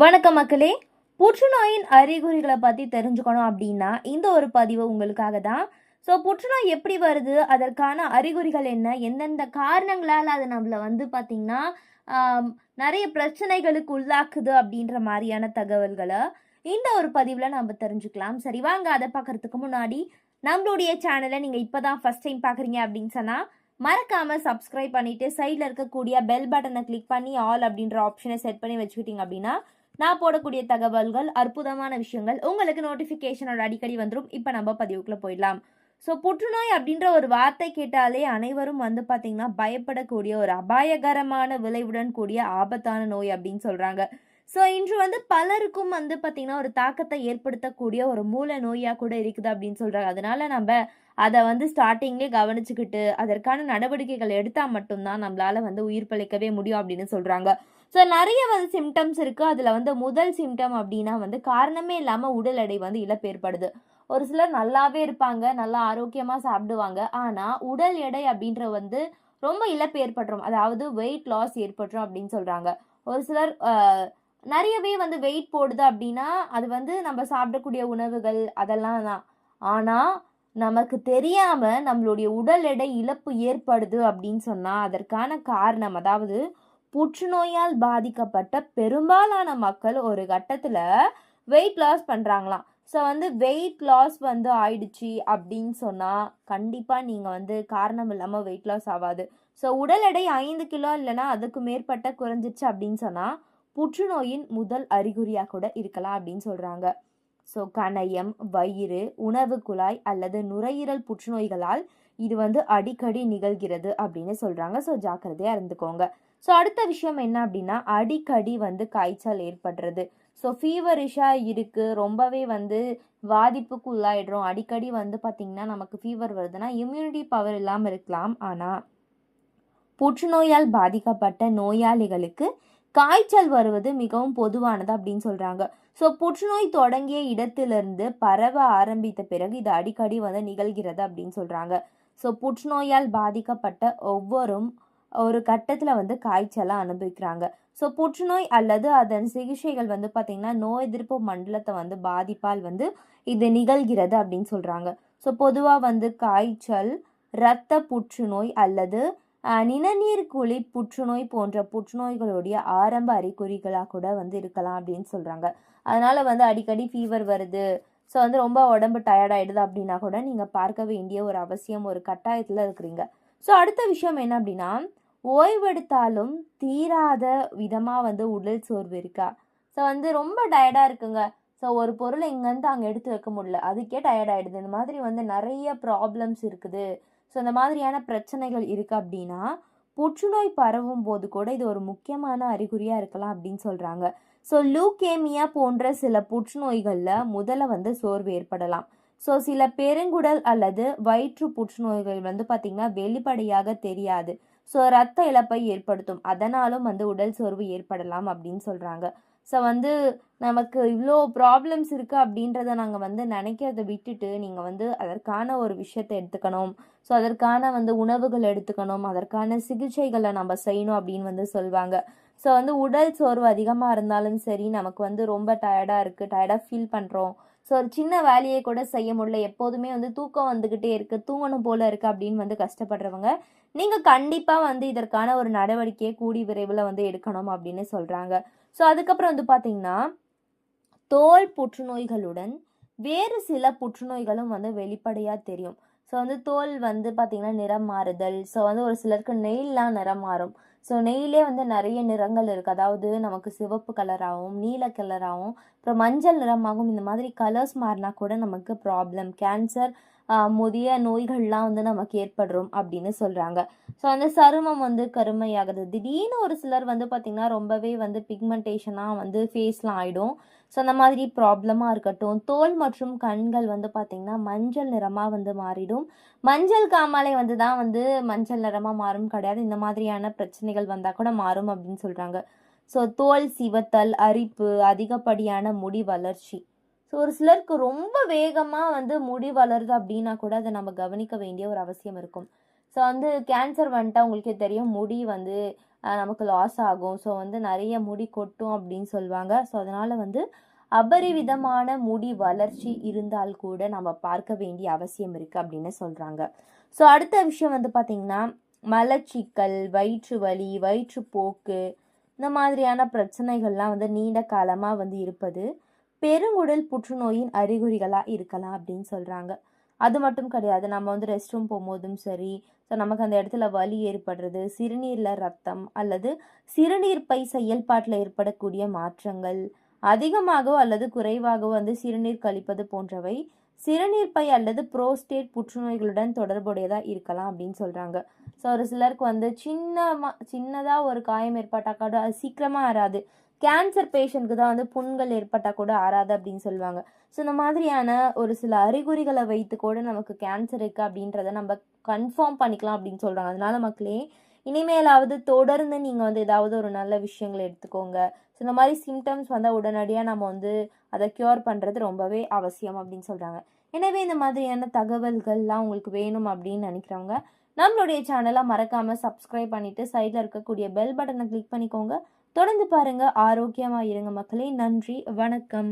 வணக்கம் மக்களே. புற்றுநோயின் அறிகுறிகளை பற்றி தெரிஞ்சுக்கணும் அப்படின்னா இந்த ஒரு பதிவு உங்களுக்காக தான். ஸோ புற்றுநோய் எப்படி வருது? அதற்கான அறிகுறிகள் என்ன? எந்தெந்த காரணங்களால் அது நம்மளை வந்து பார்த்திங்கன்னா நிறைய பிரச்சனைகளுக்கு உள்ளாக்குது அப்படின்ற மாதிரியான தகவல்களை இந்த ஒரு பதிவில் நம்ம தெரிஞ்சுக்கலாம். சரி வாங்க அதை பார்க்கறதுக்கு முன்னாடி நம்மளுடைய சேனலை நீங்கள் இப்போ தான் ஃபஸ்ட் டைம் பார்க்குறீங்க அப்படின்னு சொன்னால் மறக்காமல் சப்ஸ்கிரைப் பண்ணிவிட்டு சைடில் இருக்கக்கூடிய பெல் பட்டனை கிளிக் பண்ணி ஆல் அப்படின்ற ஆப்ஷனை செட் பண்ணி வச்சுக்கிட்டிங்க அப்படின்னா நான் போடக்கூடிய தகவல்கள் அற்புதமான விஷயங்கள் உங்களுக்கு நோட்டிஃபிகேஷனோட அடிக்கடி வந்துடும் இப்போ நம்ம பதிவுக்குள்ளே போயிடலாம். ஸோ புற்றுநோய் அப்படின்ற ஒரு வார்த்தை கேட்டாலே அனைவரும் வந்து பார்த்திங்கன்னா பயப்படக்கூடிய ஒரு அபாயகரமான விளைவுடன் கூடிய ஆபத்தான நோய் அப்படின்னு சொல்கிறாங்க ஸோ இன்று வந்து பலருக்கும் வந்து பார்த்திங்கன்னா ஒரு தாக்கத்தை ஏற்படுத்தக்கூடிய ஒரு மூல நோயாக கூட இருக்குது அப்படின்னு சொல்கிறாங்க அதனால நம்ம அதை வந்து ஸ்டார்டிங்லேயே கவனிச்சுக்கிட்டு அதற்கான நடவடிக்கைகள் எடுத்தால் மட்டும்தான் நம்மளால் வந்து உயிர் பிழைக்கவே முடியும் அப்படின்னு சொல்கிறாங்க ஸோ நிறைய வந்து சிம்டம்ஸ் இருக்குது அதில் வந்து முதல் சிம்டம் அப்படின்னா வந்து காரணமே இல்லாமல் உடல் எடை வந்து இழப்பு ஏற்படுது ஒரு சிலர் நல்லாவே இருப்பாங்க நல்லா ஆரோக்கியமாக சாப்பிடுவாங்க. ஆனால் உடல் எடை அப்படின்ற வந்து ரொம்ப இழப்பு ஏற்பட்டுரும் அதாவது வெயிட் லாஸ் ஏற்பட்டுரும் அப்படின்னு சொல்கிறாங்க ஒரு சிலர் நிறையவே வந்து வெயிட் போடுது அப்படின்னா அது வந்து நம்ம சாப்பிடக்கூடிய உணவுகள் அதெல்லாம் தான். ஆனால் நமக்கு தெரியாமல் நம்மளுடைய உடல் எடை இழப்பு ஏற்படுது அப்படின்னு சொன்னால் அதற்கான காரணம் அதாவது புற்றுநோயால் பாதிக்கப்பட்ட பெரும்பாலான மக்கள் ஒரு கட்டத்தில் வெயிட் லாஸ் பண்ணுறாங்களாம் ஸோ வந்து வெயிட் லாஸ் வந்து ஆயிடுச்சு அப்படின்னு சொன்னால் கண்டிப்பாக நீங்கள் வந்து காரணம் இல்லாமல் வெயிட் லாஸ் ஆகாது. ஸோ உடல் எடை ஐந்து கிலோ இல்லைன்னா அதுக்கு மேற்பட்ட குறைஞ்சிச்சு அப்படின்னு சொன்னால் புற்றுநோயின் முதல் அறிகுறியாக கூட இருக்கலாம் அப்படின்னு சொல்கிறாங்க ஸோ கணையம் வயிறு உணவு குழாய் அல்லது நுரையீரல் புற்றுநோய்களால் இது வந்து அடிக்கடி நிகழ்கிறது அப்படின்னு சொல்கிறாங்க ஸோ ஜாக்கிரதையாக இருந்துக்கோங்க. ஸோ அடுத்த விஷயம் என்ன அப்படின்னா அடிக்கடி வந்து காய்ச்சல் ஏற்படுறது. ஸோ ஃபீவரிஷாக இருக்குது ரொம்பவே வந்து பாதிப்புக்கு உள்ளாயிடுறோம். அடிக்கடி வந்து பார்த்திங்கன்னா நமக்கு ஃபீவர் வருதுன்னா இம்யூனிட்டி பவர் இல்லாமல் இருக்கலாம். ஆனால் புற்றுநோயால் பாதிக்கப்பட்ட நோயாளிகளுக்கு காய்ச்சல் வருவது மிகவும் பொதுவானது அப்படின்னு சொல்கிறாங்க ஸோ புற்றுநோய் தொடங்கிய இடத்திலிருந்து பரவ ஆரம்பித்த பிறகு இது அடிக்கடி வந்து நிகழ்கிறது அப்படின்னு சொல்கிறாங்க ஸோ புற்றுநோயால் பாதிக்கப்பட்ட ஒவ்வொரும் ஒரு கட்டத்தில் வந்து காய்ச்சலாக அனுபவிக்கிறாங்க. ஸோ புற்றுநோய் அல்லது அதன் சிகிச்சைகள் வந்து பார்த்திங்கன்னா நோய் எதிர்ப்பு மண்டலத்தை வந்து பாதிப்பால் வந்து இது நிகழ்கிறது அப்படின்னு சொல்கிறாங்க ஸோ பொதுவாக வந்து காய்ச்சல் இரத்த புற்றுநோய் அல்லது நிணநீர் குழி புற்றுநோய் போன்ற புற்றுநோய்களுடைய ஆரம்ப அறிகுறிகளாக கூட வந்து இருக்கலாம் அப்படின்னு சொல்கிறாங்க அதனால் வந்து அடிக்கடி ஃபீவர் வருது. ஸோ வந்து ரொம்ப உடம்பு டயர்ட் அப்படின்னா கூட நீங்கள் பார்க்க வேண்டிய ஒரு அவசியம் ஒரு கட்டாயத்தில் இருக்கிறீங்க. ஸோ அடுத்த விஷயம் என்ன அப்படின்னா ஓய்வெடுத்தாலும் தீராத விதமாக வந்து உடல் சோர்வு இருக்கா? ஸோ வந்து ரொம்ப டயர்டாக இருக்குங்க. ஸோ ஒரு பொருளை இங்கேருந்து அங்கே எடுத்து வைக்க முடியல. அதுக்கே டயர்ட் இந்த மாதிரி வந்து நிறைய ப்ராப்ளம்ஸ் இருக்குது. ஸோ இந்த மாதிரியான பிரச்சனைகள் இருக்குது அப்படின்னா புற்றுநோய் பரவும் போது கூட இது ஒரு முக்கியமான அறிகுறியாக இருக்கலாம் அப்படின்னு சொல்கிறாங்க ஸோ லூகேமியா போன்ற சில புற்றுநோய்களில் முதல்ல வந்து சோர்வு ஏற்படலாம். ஸோ சில பெருங்குடல் அல்லது வயிற்று புற்றுநோய்கள் வந்து பார்த்திங்கன்னா வெளிப்படையாக தெரியாது. ஸோ ரத்த இழப்பை ஏற்படுத்தும். அதனாலும் வந்து உடல் சோர்வு ஏற்படலாம் அப்படின்னு சொல்கிறாங்க ஸோ வந்து நமக்கு இவ்வளோ ப்ராப்ளம்ஸ் இருக்குது அப்படின்றத நாங்கள் வந்து நினைக்கிறத விட்டுட்டு நீங்கள் வந்து அதற்கான ஒரு விஷயத்தை எடுத்துக்கணும். ஸோ அதற்கான வந்து உணவுகள் எடுத்துக்கணும். அதற்கான சிகிச்சைகளை நம்ம செய்யணும் அப்படின்னு வந்து சொல்லுவாங்க ஸோ வந்து உடல் சோர்வு அதிகமாக இருந்தாலும் சரி நமக்கு வந்து ரொம்ப டயர்டாக இருக்குது டயர்டாக ஃபீல் பண்ணுறோம் ஸோ ஒரு சின்ன வேலையை கூட செய்ய முடியல. எப்போதுமே வந்து தூக்கம் வந்துக்கிட்டே இருக்குது தூங்கணும் போல இருக்குது அப்படின்னு வந்து கஷ்டப்படுறவங்க நீங்கள் கண்டிப்பாக வந்து இதற்கான ஒரு நடவடிக்கையை கூடி விரைவில் வந்து எடுக்கணும் அப்படின்னு சொல்கிறாங்க ஸோ அதுக்கப்புறம் வந்து பார்த்தீங்கன்னா தோல் புற்றுநோய்களுடன் வேறு சில புற்றுநோய்களும் வந்து வெளிப்படையாக தெரியும். ஸோ வந்து தோல் வந்து பார்த்திங்கன்னா நிறம் மாறுதல். ஸோ வந்து ஒரு சிலருக்கு நெயில்லாம் நிறம் மாறும். ஸோ நெய்லே வந்து நிறைய நிறங்கள் இருக்குது அதாவது நமக்கு சிவப்பு கலராகவும் நீல கலராகவும் அப்புறம் மஞ்சள் நிறமாகவும் இந்த மாதிரி கலர்ஸ் மாறினா கூட நமக்கு ப்ராப்ளம் கேன்சர் முதிய நோய்கள்லாம் வந்து நமக்கு ஏற்படுறோம் அப்படின்னு சொல்கிறாங்க ஸோ அந்த சருமம் வந்து கருமையாகிறது. திடீர்னு ஒரு சிலர் வந்து பார்த்திங்கன்னா ரொம்பவே வந்து பிக்மெண்டேஷனாக வந்து ஃபேஸ்லாம் ஆகிடும் ஸோ அந்த மாதிரி ப்ராப்ளமாக இருக்கட்டும். தோல் மற்றும் கண்கள் வந்து பார்த்திங்கன்னா மஞ்சள் நிறமாக வந்து மாறிடும். மஞ்சள் காமாலை வந்து தான் வந்து மஞ்சள் நிறமாக மாறும் கிடையாது. இந்த மாதிரியான பிரச்சனைகள் வந்தால் கூட மாறும் அப்படின்னு சொல்கிறாங்க ஸோ தோல் சிவத்தல் அரிப்பு அதிகப்படியான முடி வளர்ச்சி. ஸோ ஒரு சிலருக்கு ரொம்ப வேகமாக வந்து முடி வளருது அப்படின்னா கூட அதை நம்ம கவனிக்க வேண்டிய ஒரு அவசியம் இருக்கும். ஸோ வந்து கேன்சர் வந்துட்டு உங்களுக்கே தெரியும் முடி வந்து நமக்கு லாஸ் ஆகும். ஸோ வந்து நிறைய முடி கொட்டும் அப்படின்னு சொல்லுவாங்க. ஸோ அதனால் வந்து அபரிவிதமான முடி வளர்ச்சி இருந்தால் கூட நம்ம பார்க்க வேண்டிய அவசியம் இருக்குது அப்படின்னு சொல்கிறாங்க ஸோ அடுத்த விஷயம் வந்து பார்த்திங்கன்னா மலச்சிக்கல் வயிற்று வலி வயிற்றுப்போக்கு இந்த மாதிரியான பிரச்சனைகள்லாம் வந்து நீண்ட காலமாக வந்து இருப்பது பெருங்குடல் புற்றுநோயின் அறிகுறிகளாக இருக்கலாம் அப்படின்னு சொல்கிறாங்க அது மட்டும் கிடையாது. நம்ம வந்து ரெஸ்ட் ரூம் போகும்போதும் சரி ஸோ நமக்கு அந்த இடத்துல வலி ஏற்படுறது சிறுநீரில் ரத்தம் அல்லது சிறுநீர் பை செயல்பாட்டில் ஏற்படக்கூடிய மாற்றங்கள் அதிகமாகவோ அல்லது குறைவாகவோ வந்து சிறுநீர் கழிப்பது போன்றவை சிறுநீர் பை அல்லது புரோஸ்டேட் புற்றுநோய்களுடன் தொடர்புடையதாக இருக்கலாம் அப்படின்னு சொல்கிறாங்க ஸோ ஒரு சிலருக்கு வந்து சின்னமாக சின்னதாக ஒரு காயம் ஏற்பட்டால் அது சீக்கிரமாக ஆறாது. கேன்சர் பேஷண்ட்க்கு தான் வந்து புண்கள் ஏற்பட்டால் கூட ஆறாது அப்படின்னு சொல்லுவாங்க. ஸோ இந்த மாதிரியான ஒரு சில அறிகுறிகளை வைத்து கூட நமக்கு கேன்சர் இருக்குது அப்படின்றத நம்ம கன்ஃபார்ம் பண்ணிக்கலாம் அப்படின்னு சொல்கிறாங்க அதனால மக்களே இனிமேலாவது தொடர்ந்து நீங்கள் வந்து ஏதாவது ஒரு நல்ல விஷயங்களை எடுத்துக்கோங்க. ஸோ இந்த மாதிரி சிம்டம்ஸ் வந்தால் உடனடியாக நம்ம வந்து அதை க்யூர் பண்ணுறது ரொம்பவே அவசியம் அப்படின்னு சொல்கிறாங்க எனவே இந்த மாதிரியான தகவல்கள்லாம் உங்களுக்கு வேணும் அப்படின்னு நினைக்கிறவங்க நம்மளுடைய சேனலை மறக்காமல் சப்ஸ்கிரைப் பண்ணிவிட்டு சைடில் இருக்கக்கூடிய பெல் பட்டனை கிளிக் பண்ணிக்கோங்க. தொடர்ந்து பாருங்கள் ஆரோக்கியமாக இருங்க மக்களே. நன்றி. வணக்கம்.